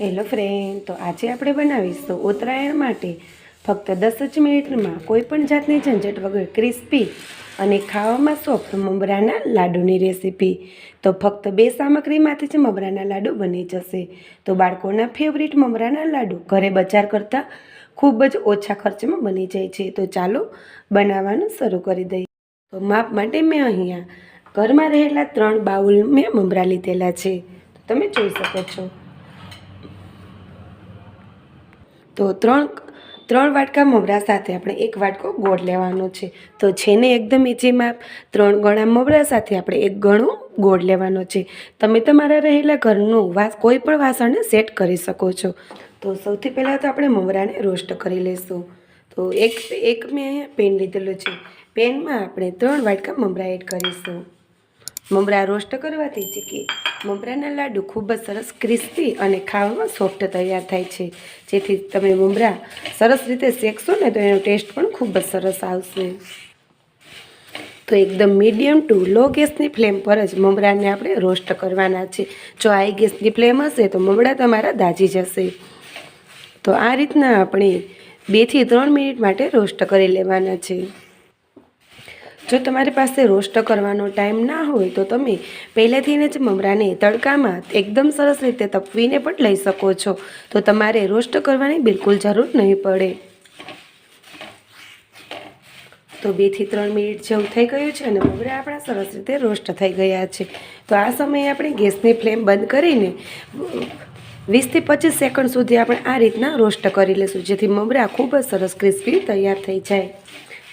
Hello friend, તો આજે આપણે બનાવીશું ઉત્તરાયણ માટે ફક્ત દસ જ મિનિટમાં કોઈપણ જાતની ઝંઝટ વગર ક્રિસ્પી અને ખાવામાં સોફ્ટ મમરાના લાડુની રેસીપી. તો ફક્ત બે સામગ્રીમાંથી જ મમરાના લાડુ બની જશે. તો બાળકોના ફેવરિટ મમરાના લાડુ ઘરે બજાર કરતાં ખૂબ જ ઓછા ખર્ચમાં બની જાય છે. તો ચાલો બનાવવાનું શરૂ કરી દઈએ. તો માપ માટે મેં અહીંયા ઘરમાં રહેલા ત્રણ બાઉલ મેં મમરા લીધેલા છે. તમે જોઈ શકો છો. તો ત્રણ ત્રણ વાટકા મમરા સાથે આપણે એક વાટકો ગોળ લેવાનો છે. તો છે ને એકદમ ઈજી માપ. ત્રણ ગણા મમરા સાથે આપણે એક ગણો ગોળ લેવાનો છે. તમે તમારા રહેલા ઘરનું વાસ કોઈ પણ વાસણને સેટ કરી શકો છો. તો સૌથી પહેલાં તો આપણે મમરાને રોસ્ટ કરી લઈશું તો એક એક મેં પેન લીધેલું છે. પેનમાં આપણે ત્રણ વાટકા મમરા એડ કરીશું. મમરા રોસ્ટ કરવાથી ચીકી મમરાના લાડુ ખૂબ જ સરસ ક્રિસ્પી અને ખાવામાં સોફ્ટ તૈયાર થાય છે. જેથી તમે મમરા સરસ રીતે શેકશો ને તો એનો ટેસ્ટ પણ ખૂબ જ સરસ આવશે. તો એકદમ મીડિયમ ટુ લો ગેસની ફ્લેમ પર જ મમરાને આપણે રોસ્ટ કરવાના છે. જો હાઈ ગેસની ફ્લેમ હશે તો મમરા તમારા દાજી જશે. તો આ રીતના આપણે બેથી ત્રણ મિનિટ માટે રોસ્ટ કરી લેવાના છે. જો તમારી પાસે રોસ્ટ કરવાનો ટાઈમ ના હોય તો તમે પહેલેથી જ મમરાને તડકામાં એકદમ સરસ રીતે તપવીને પણ લઈ શકો છો. તો તમારે રોસ્ટ કરવાની બિલકુલ જરૂર નહીં પડે. તો બેથી ત્રણ મિનિટ જેવું થઈ ગયું છે અને મમરા આપણા સરસ રીતે રોસ્ટ થઈ ગયા છે. તો આ સમયે આપણે ગેસની ફ્લેમ બંધ કરીને વીસથી પચીસ સેકન્ડ સુધી આપણે આ રીતના રોસ્ટ કરી લઈશું, જેથી મમરા ખૂબ જ સરસ ક્રિસ્પી તૈયાર થઈ જાય.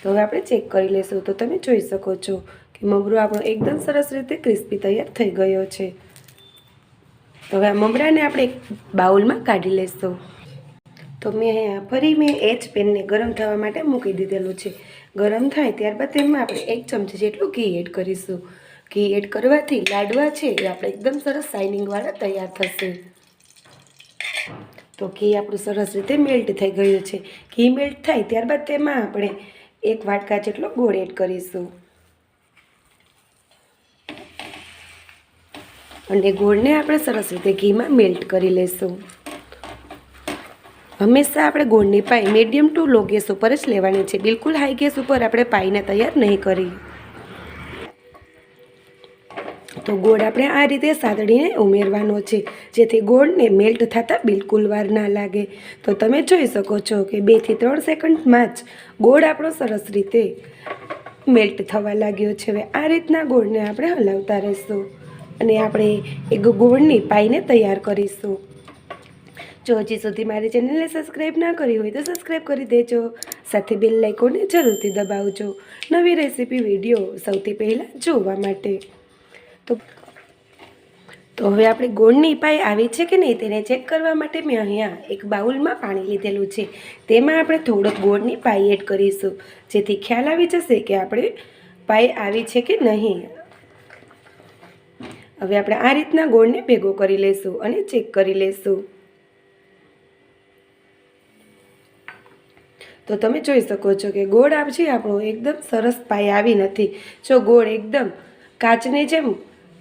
તો હવે આપણે ચેક કરી લઈશું. તો તમે જોઈ શકો છો કે મમરો આપણો એકદમ સરસ રીતે ક્રિસ્પી તૈયાર થઈ ગયો છે. હવે આ મમરાને આપણે બાઉલમાં કાઢી લઈશું. તો મેં અહીંયા ફરી મેં એ જ પેનને ગરમ થવા માટે મૂકી દીધેલું છે. ગરમ થાય ત્યારબાદ તેમાં આપણે એક ચમચી જેટલું ઘી એડ કરીશું. ઘી એડ કરવાથી લાડવા છે એ આપણે એકદમ સરસ શાઇનિંગવાળા તૈયાર થશે. તો ઘી આપણું સરસ રીતે મેલ્ટ થઈ ગયું છે. ઘી મેલ્ટ થાય ત્યારબાદ તેમાં આપણે એક વાટકા જેટલો ગોળ એડ કરીશું. અને ગોળને આપણે સરસ રીતે ઘીમાં મેલ્ટ કરી લઈશું હંમેશા આપણે ગોળની પાઈ મીડિયમ ટુ લો ગેસ ઉપર જ લેવાની છે. બિલકુલ હાઈ ગેસ ઉપર આપણે પાઈને તૈયાર નહીં કરી. તો ગોળ આપણે આ રીતે સાતડીને ઉમેરવાનો છે, જેથી ગોળને મેલ્ટ થતાં બિલકુલ વાર ના લાગે. તો તમે જોઈ શકો છો કે બેથી ત્રણ સેકન્ડમાં જ ગોળ આપણો સરસ રીતે મેલ્ટ થવા લાગ્યો છે. હવે આ રીતના ગોળને આપણે હલાવતા રહીશું અને આપણે એક ગોળની પાઈને તૈયાર કરીશું. જો હજી સુધી મારી ચેનલને સબસ્ક્રાઈબ ના કરી હોય તો સબસ્ક્રાઈબ કરી દેજો. સાથે બેલ લાઇકોને જરૂરથી દબાવજો. નવી રેસીપી વીડિયો સૌથી પહેલાં જોવા માટે. તો તો હવે આપણે ગોળની પાઈ આવી છે કે નહીં તેને ચેક કરવા માટે મેં અહીંયા એક બાઉલમાં પાણી લીધેલું છે. તેમાં આપણે થોડોક ગોળની પાઈ એડ કરીશું. જેથી ખ્યાલ આવી જશે કે આપણે પાઈ આવી છે કે નહીં. હવે આપણે આ રીતના ગોળને ભેગો કરી લઈશું અને ચેક કરી લઈશું તો તમે જોઈ શકો છો કે ગોળ છે આપણો એકદમ સરસ પાઈ આવી નથી. જો ગોળ એકદમ કાચની જેમ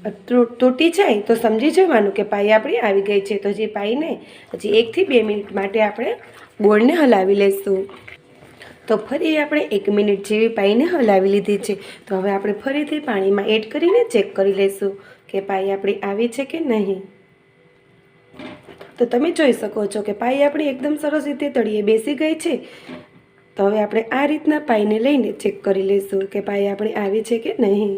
તૂટી જાય તો સમજી જવાનું કે પાઈ આપણી આવી ગઈ છે. તો જે પાઈને હજી એકથી બે મિનિટ માટે આપણે ગોળને હલાવી લઈશું તો ફરી આપણે એક મિનિટ જેવી પાઈને હલાવી લીધી છે. તો હવે આપણે ફરીથી પાણીમાં એડ કરીને ચેક કરી લઈશું કે પાઈ આપણી આવી છે કે નહીં. તો તમે જોઈ શકો છો કે પાઈ આપણી એકદમ સરસ રીતે તળીએ બેસી ગઈ છે. તો હવે આપણે આ રીતના પાઈને લઈને ચેક કરી લઈશું કે પાઈ આપણી આવી છે કે નહીં.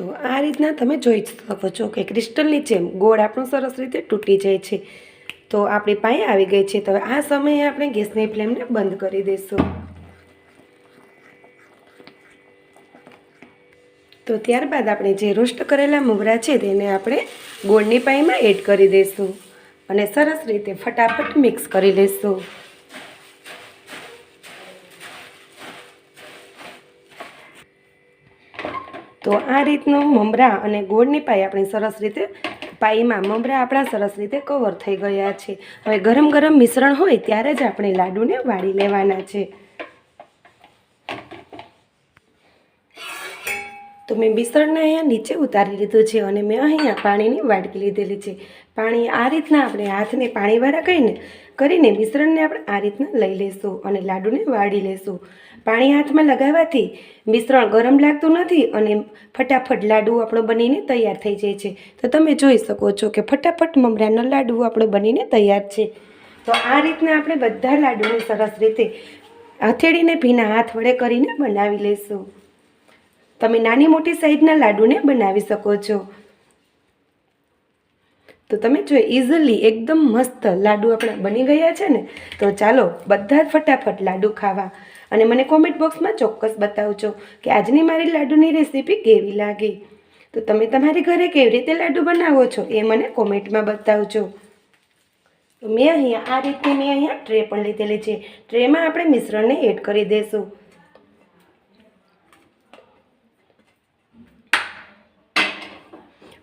તો આ રીતના તમે જોઈ શકો છો કે ક્રિસ્ટલની જેમ ગોળ આપણું સરસ રીતે તૂટી જાય છે. તો આપણી પાઈ આવી ગઈ છે. તો આ સમયે આપણે ગેસની ફ્લેમને બંધ કરી દઈશું. તો ત્યારબાદ આપણે જે રોસ્ટ કરેલા મુગરા છે તેને આપણે ગોળની પાઈમાં એડ કરી દઈશું અને સરસ રીતે ફટાફટ મિક્સ કરી લઈશું. તો આ રીતનું મમરા અને ગોળની પાઈ આપણે સરસ રીતે, પાઈમાં મમરા આપણા સરસ રીતે કવર થઈ ગયા છે. હવે ગરમ ગરમ મિશ્રણ હોય ત્યારે જ આપણે લાડુને વાળી લેવાના છે. તો મેં મિશ્રણને અહીંયા નીચે ઉતારી લીધું છે અને મેં અહીંયા પાણીની વાડકી લીધેલી છે. પાણી આ રીતના આપણે હાથને પાણીવાળા કહીને, કરીને મિશ્રણને આપણે આ રીતના લઈ લેશું અને લાડુને વાળી લેશું. પાણી હાથમાં લગાવવાથી મિશ્રણ ગરમ લાગતું નથી અને ફટાફટ લાડુ આપણો બનીને તૈયાર થઈ જાય છે. તો તમે જોઈ શકો છો કે ફટાફટ મમરાનો લાડુ આપણો બનીને તૈયાર છે. તો આ રીતના આપણે બધા લાડુને સરસ રીતે હથેળીને ભીના હાથ વડે કરીને બનાવી લઈશું તમે નાની મોટી સાઈઝના લાડુને બનાવી શકો છો. તો તમે જો ઇઝીલી એકદમ મસ્ત લાડુ આપણા બની ગયા છે ને, તો ચાલો બધા જ ફટાફટ લાડુ ખાવા. અને મને કોમેન્ટ બોક્સમાં ચોક્કસ બતાવજો કે આજની મારી લાડુની રેસીપી કેવી લાગી. તો તમે તમારી ઘરે કેવી રીતે લાડુ બનાવો છો એ મને કોમેન્ટમાં બતાવજો. તો મેં અહીંયા આ રીતે મેં અહીંયા ટ્રે પણ લીધેલી છે. ટ્રેમાં આપણે મિશ્રણને એડ કરી દઈશું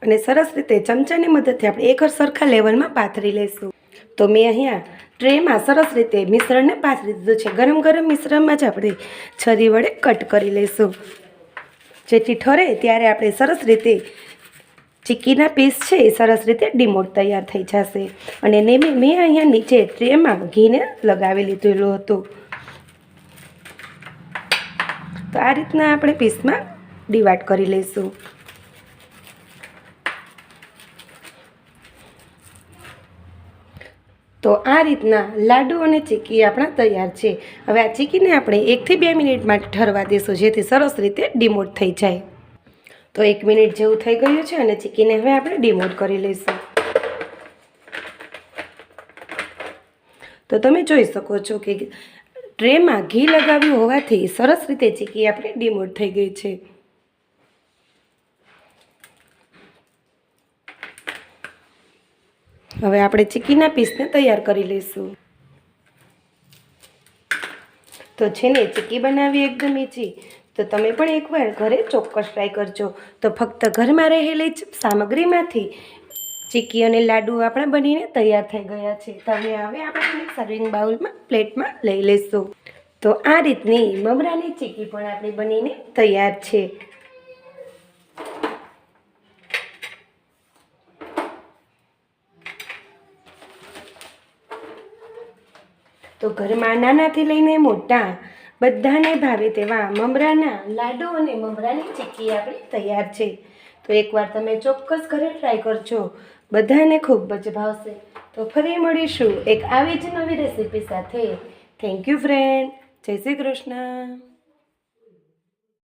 અને સરસ રીતે ચમચાની મદદથી આપણે એક સરખા લેવલમાં પાથરી લઈશું તો મેં અહીંયા ટ્રેમાં સરસ રીતે મિશ્રણને પાથરી દીધું છે. ગરમ ગરમ મિશ્રણમાં જ આપણે છરી વડે કટ કરી લઈશું જેથી ઠરે ત્યારે આપણે સરસ રીતે ચીક્કીના પીસ છે એ સરસ રીતે ડીમોટ તૈયાર થઈ જશે. અને ને મેં મેં અહીંયા નીચે ટ્રેમાં ઘીને લગાવી લીધેલું હતું. તો આ રીતના આપણે પીસમાં ડિવાઈડ કરી લઈશું તો આ રીતના લાડુ અને ચીકી આપણા તૈયાર છે. હવે આ ચીકીને આપણે એકથી બે મિનિટ માટે ઠરવા દઈશું જેથી સરસ રીતે ડિમોટ થઈ જાય. તો એક મિનિટ જેવું થઈ ગયું છે અને ચીકીને હવે આપણે ડિમોટ કરી લઈશું. તો તમે જોઈ શકો છો કે ટ્રેમાં ઘી લગાવ્યું હોવાથી સરસ રીતે ચીકી આપણે ડીમોટ થઈ ગઈ છે. હવે આપણે ચીકીના પીસને તૈયાર કરી લઈશું. તો છે ને ચીક્કી બનાવવી એકદમ ઈચી તો તમે પણ એકવાર ઘરે ચોક્કસ ટ્રાય કરજો. તો ફક્ત ઘરમાં રહેલી સામગ્રીમાંથી ચીકી અને લાડુ આપણા બનીને તૈયાર થઈ ગયા છે. તો હવે આપણે સર્વિંગ બાઉલમાં, પ્લેટમાં લઈ લઈશું તો આ રીતની મમરાની ચીક્કી પણ આપણી બનીને તૈયાર છે. ઘરમાં નાનાથી લઈને મોટા, બધાને ભાવે તેવા મમરાના લાડુ અને મમરાની ચીક્કી આપણી તૈયાર છે. તો એકવાર તમે ચોક્કસ ઘરે ટ્રાય કરજો. બધાને ખૂબ જ ભાવશે. તો ફરી મળીશું એક આવી જ નવી રેસીપી સાથે. થેન્ક યુ ફ્રેન્ડ જય શ્રી કૃષ્ણ.